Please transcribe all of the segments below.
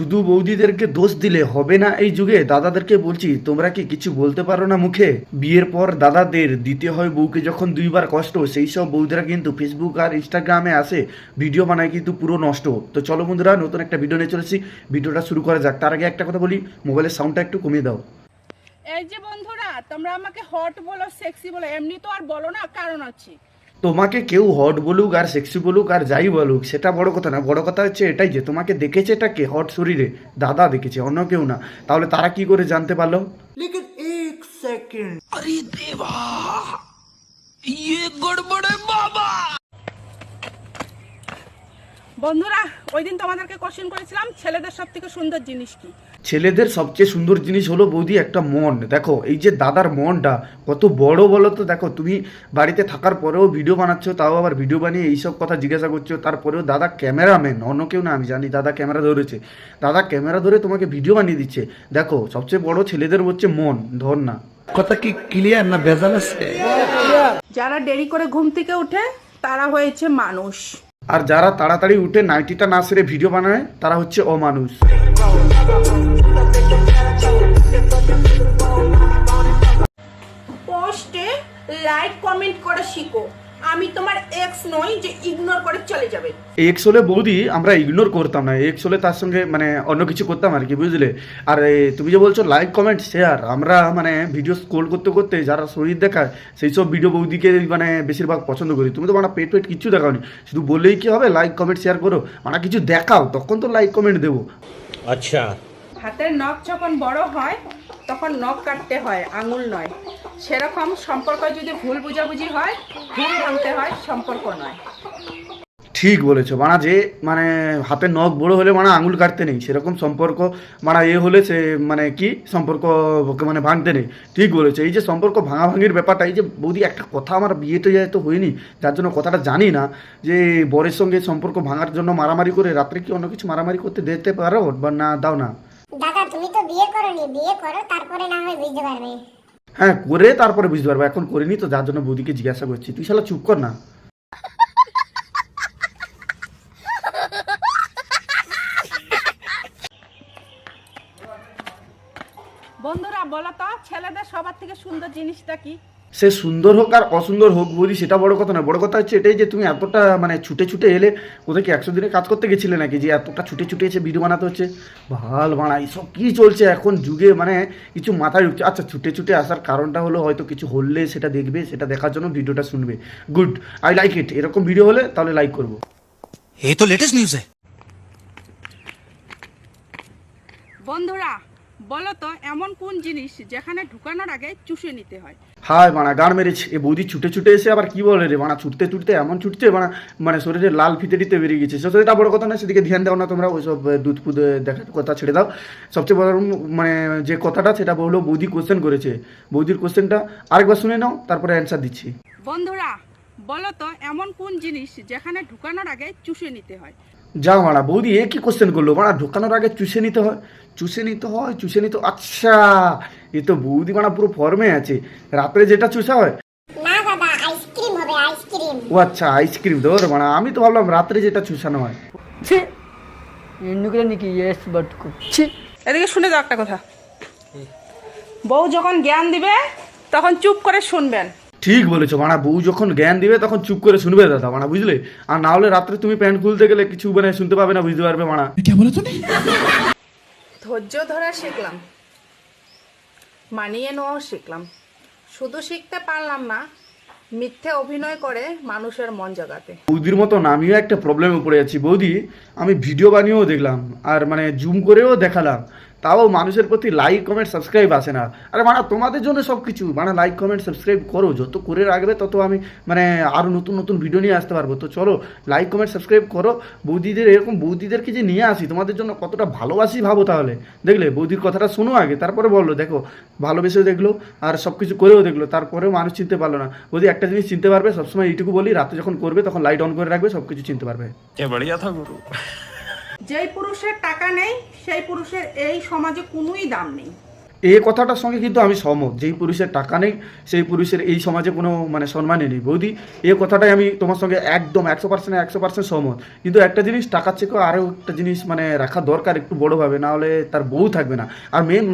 শুধু বৌদিদেরকে দোষ দিলে হবে না এই যুগে? দাদাদেরকে বলছি, তোমরা কি কিছু বলতে পারো না মুখে? বিয়ের পর দাদাদের দিতে হয় বউকে যখন দুইবার কষ্ট, সেই সব বৌদিরা কিন্তু ফেসবুক আর ইনস্টাগ্রামে আসে। ভিডিও বানায় কিন্তু পুরো নষ্ট। তো চলো বন্ধুরা, নতুন একটা ভিডিও নিয়ে চলেছি। ভিডিওটা শুরু করা যাক। তার আগে একটা কথা বলি, মোবাইলের সাউন্ডটা একটু কমিয়ে দাও। এই যে বন্ধুরা, তোমরা আমাকে হট বলো সেক্সি বলো, এমনি তো আর বলো না কারণ আছে। তোমাকে কেউ হট বলুক আর সেক্সি বলুক আর যাই বলুক সেটা বড় কথা না। বড় কথা হচ্ছে এটাই যে তোমাকে দেখেছে এটা কে হট শরীরে দাদা দেখেছে অন্য কেউ না। তাহলে তারা কি করে জানতে পারল? বন্ধুরা ওই দিন তোমাদেরকে কোশ্চেন করেছিলাম ছেলেদের সব থেকে সুন্দর জিনিস কি? ছেলেদের সবচেয়ে সুন্দর জিনিস হলো বৌদি একটা মন। দেখো এই যে দাদার মনটা কত বড় বলো তো দেখো তুমি বাড়িতে থাকার পরেও ভিডিও বানাচ্ছ তাও আবার ভিডিও বানিয়ে এইসব কথা জিজ্ঞাসা করছ তারপরেও দাদা ক্যামেরাম্যান অন্য কেউ না আমি জানি দাদা ক্যামেরা ধরেছে। দাদা ক্যামেরা ধরে তোমাকে ভিডিও বানিয়ে দিচ্ছে। দেখো সবচেয়ে বড় ছেলেদের হচ্ছে মন ধর না কথা কি ক্লিয়ার না ভেজাল আছে? যারা দেরি করে ঘুম থেকে উঠে তারা হয়েছে মানুষ। আর যারা তাড়াতাড়ি উঠে নাইটিটা না সেরে ভিডিও বানায়, তারা হচ্ছে অমানুষ। পোস্টে লাইক কমেন্ট করে শিখো। আমি তোমার এক্স নই যে ইগনোর করে চলে যাবে। এক্স হলে বৌদি আমরা ইগনোর করতাম না। এক্স হলে তার সঙ্গে মানে অন্য কিছু করতাম আর কি বুঝলে? আর তুমি যে বলছো লাইক কমেন্ট শেয়ার আমরা মানে ভিডিও স্ক্রোল করতে করতে যারা শরীর দেখায় সেই সব ভিডিও বৌদিকে মানে বেশিরভাগ পছন্দ করি। তুমি তো মানে পেট পেট কিছু দেখাওনি। শুধু বললেই কি হবে? লাইক কমেন্ট শেয়ার করো। মানে কিছু দেখাও তখন তো লাইক কমেন্ট দেবো। আচ্ছা। হাতের নখ যখন বড় হয় তখন নখ কাটতে হয়, আঙুল নয়। সেরকম সম্পর্ক যদি ভুল বুঝাবুঝি হয়, ভুল ভাঙতে হয়, সম্পর্ক নয়। ঠিক বলেছ। মানা যে মানে হাতের নখ বড় হলে মানে আঙুল কাটতে নেই। সেরকম সম্পর্ক মানে এ হলে সে মানে কি, সম্পর্ক মানে ভাঙতে নেই। ঠিক বলেছ। এই যে সম্পর্ক ভাঙাভাঙির ব্যাপারটা, এই যে বৌদি, একটা কথা আমার বিয়েতে তো হয়নি, যার জন্য কথাটা জানি না, যে বরের সঙ্গে সম্পর্ক ভাঙার জন্য মারামারি করে রাত্রে কি অন্য কিছু মারামারি করতে দিতে পারো? বা না, দাও না। তুমি তো বিয়ে করনি বিয়ে করো তারপরে না হয় বুঝতে পারবে। হ্যাঁ করে তারপরে বুঝতে পারবে। এখন করিনি তো যার জন্য বৌদিকে জিজ্ঞাসা করছি। তুই শালা চুপ কর না। বন্ধুরা বলো তো ছেলেদের সবার থেকে সুন্দর জিনিসটা কি? সে সুন্দর হোক আর অসুন্দর হোক বলি সেটা বড় কথা নয়। বড় কথা হচ্ছে এটাই যে তুমি এতটা মানে ছুটে ছুটে এলে কোথায় কি একশো দিনে কাজ করতে গেছিলে নাকি? যে এতটা ছুটে ছুটে এসে ভিডিও বানাতে হচ্ছে? ভালো বানা এইসব কী চলছে এখন যুগে? মানে কিছু মাথায় ঢুকছে। আচ্ছা ছুটে ছুটে আসার কারণটা হলো হয়তো কিছু হললে সেটা দেখবে সেটা দেখার জন্য ভিডিওটা শুনবে। গুড আই লাইক ইট এরকম ভিডিও হলে তাহলে লাইক করব। এই তো লেটেস্ট নিউজ বন্ধুরা বলো তো এমন কোন জিনিস যেখানে ঢুকানোর আগে চুষে নিতে হয়? হায় মানা গান মেরেছে। এ বৌদি ছুটে ছুটে এসে আবার কি বলে রে? মানা ছুটতে ছুটতে এমন ছুটছে মানে মানে শরীরে লাল ফিতে দিতে বেরিয়ে গেছে। সেটা বড় কথা না সেদিকে ধ্যান দাও না তোমরা ওইসব দুধ ফুদ দেখার কথা ছেড়ে দাও। সবচেয়ে বড় মানে যে কথাটা সেটা বলল বৌদি কোশ্চেন করেছে। বৌদির কোশ্চেনটা আরেকবার শুনে নাও তারপরে অ্যান্সার দিচ্ছি। বন্ধুরা বলো তো এমন কোন জিনিস যেখানে ঢুকানোর আগে চুষে নিতে হয়? যাও মারা বৌদি এ কি কোশ্চেন করল? মারা ঢোকানোর আগে চুষে নিতে হয়। চুষে নিতে হয় চুষে নিতে আচ্ছা এ তো বৌদি মারা পুরো ফর্মে আছে। রাত্রে যেটা চুষা হয়? ও আচ্ছা আইসক্রিম ধর মানে আমি তো ভাবলাম রাত্রে যেটা চুষানো হয়। নাকি বাট এদিকে শুনে দাও একটা কথা। বউ যখন জ্ঞান দিবে তখন চুপ করে শুনবেন। ঠিক বলেছ মানা বউ যখন জ্ঞান দিবে তখন চুপ করে শুনবে দাদা মানা বুঝলে? আর না হলে রাত্রে তুমি প্যান্ট খুলতে গেলে কিছু মানে শুনতে পাবে না বুঝতে পারবে মানা। ধৈর্য ধরা শিখলাম মানিয়ে নেওয়াও শিখলাম। শুধু শিখতে পারলাম না মিথ্যে অভিনয় করে মানুষের মন জাগাতে। বৌদির মতন আমিও একটা প্রবলেমে পড়ে যাচ্ছি বৌদি আমি ভিডিও বানিয়েও দেখলাম আর মানে জুম করেও দেখালাম। তাও মানুষের প্রতি লাইক কমেন্ট সাবস্ক্রাইব আসে না। আরে মানে তোমাদের জন্য সব কিছু মানে লাইক কমেন্ট সাবস্ক্রাইব করো। যত করে রাখবে, তত আমি মানে আরও নতুন নতুন ভিডিও নিয়ে আসতে পারব। তো চলো লাইক কমেন্ট সাবস্ক্রাইব করো। বৌদিদের, এরকম বৌদিদেরকে যে নিয়ে আসি, তোমাদের জন্য কতটা ভালোবাসি ভাবো তাহলে। দেখলে, বৌদির কথাটা শোনো আগে, তারপরে বলল দেখো, ভালোবেসেও দেখল, আর সব কিছু করেও দেখল, তারপরেও মানুষ চিনতে পারল না। বৌদি, একটা জিনিস চিনতে পারবে, সবসময় এইটুকু বলি, রাতে যখন করবে, তখন লাইট অন করে রাখবে সব কিছু চিনতে পারবে। যেই পুরুষের টাকা নেই সেই পুরুষের এই সমাজে কোনোই দাম নেই। এই কথাটার সঙ্গে কিন্তু আমি সহমত। যেই পুরুষের টাকা নেই সেই পুরুষের এই সমাজে কোনো মানে সম্মানই নেই। বৌদি এই কথাটাই আমি তোমার সঙ্গে একদম একশো পার্সেন্ট একশো পার্সেন্ট সহমত। কিন্তু একটা জিনিস টাকার চেয়েও আরও একটা জিনিস মানে রাখা দরকার একটু বড়োভাবে না হলে তার বউ থাকবে না। আর মেন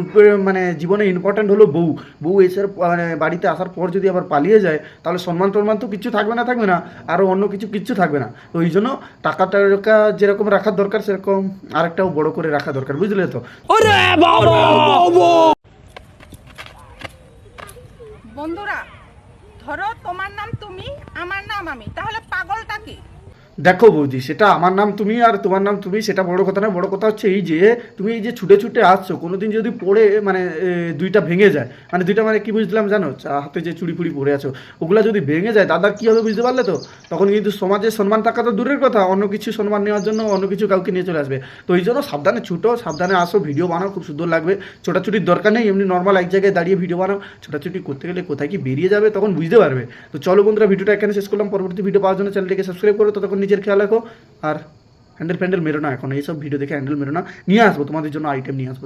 মানে জীবনে ইম্পর্ট্যান্ট হলো বউ। বউ এসে মানে বাড়িতে আসার পর যদি আবার পালিয়ে যায় তাহলে সম্মান টম্মান তো কিছু থাকবে না থাকবে না। আরও অন্য কিছু কিচ্ছু থাকবে না। তো ওই জন্য টাকা টাকা যেরকম রাখার দরকার সেরকম আরেকটাও বড় করে রাখা দরকার বুঝলে তো? বন্ধুরা ধরো তোমার নাম তুমি আমার নাম আমি তাহলে পাগলটা কি? দেখো বৌদি, সেটা আমার নাম তুমি আর তোমার নাম তুমি, সেটা বড় কথা না বড় কথা হচ্ছে এই যে তুমি এই যে ছুটে ছুটে আসছো, কোনোদিন যদি পড়ে মানে দুইটা ভেঙে যায় মানে দুইটা মানে কি বুঝলাম জানো? হাতে যে চুড়ি ফুড়ি পরে আছো, ওগুলা যদি ভেঙে যায় দাদার কি হবে বুঝতে পারলে তো? তখন কিন্তু সমাজের সম্মান থাকা তো দূরের কথা, অন্য কিছু সম্মান নেওয়ার জন্য অন্য কিছু কাউকে নিয়ে চলে আসবে। তো এই জন্য সাবধানে ছুটো, সাবধানে আসো, ভিডিও বানাও, খুব সুন্দর লাগবে। ছোটাছুটির দরকার নেই, এমনি নর্মাল এক জায়গায় দাঁড়িয়ে ভিডিও বানাও। ছোটাছুটি করতে গেলে কোথায় কি বেরিয়ে যাবে তখন বুঝতে পারবে। তো চলো বন্ধুরা, ভিডিওটা এখানে শেষ করলাম, পরবর্তী ভিডিও পাওয়ার জন্য চ্যানেলটিকে সাবস্ক্রাইব করো ততক্ষণ নিজের খেয়াল রাখো। আর হ্যান্ডেল ফ্যান্ডেল মেরো না এখন। এইসব ভিডিও দেখে হ্যান্ডেল মেরো না। নিয়ে আসব, তোমাদের জন্য আইটেম নিয়ে আসব।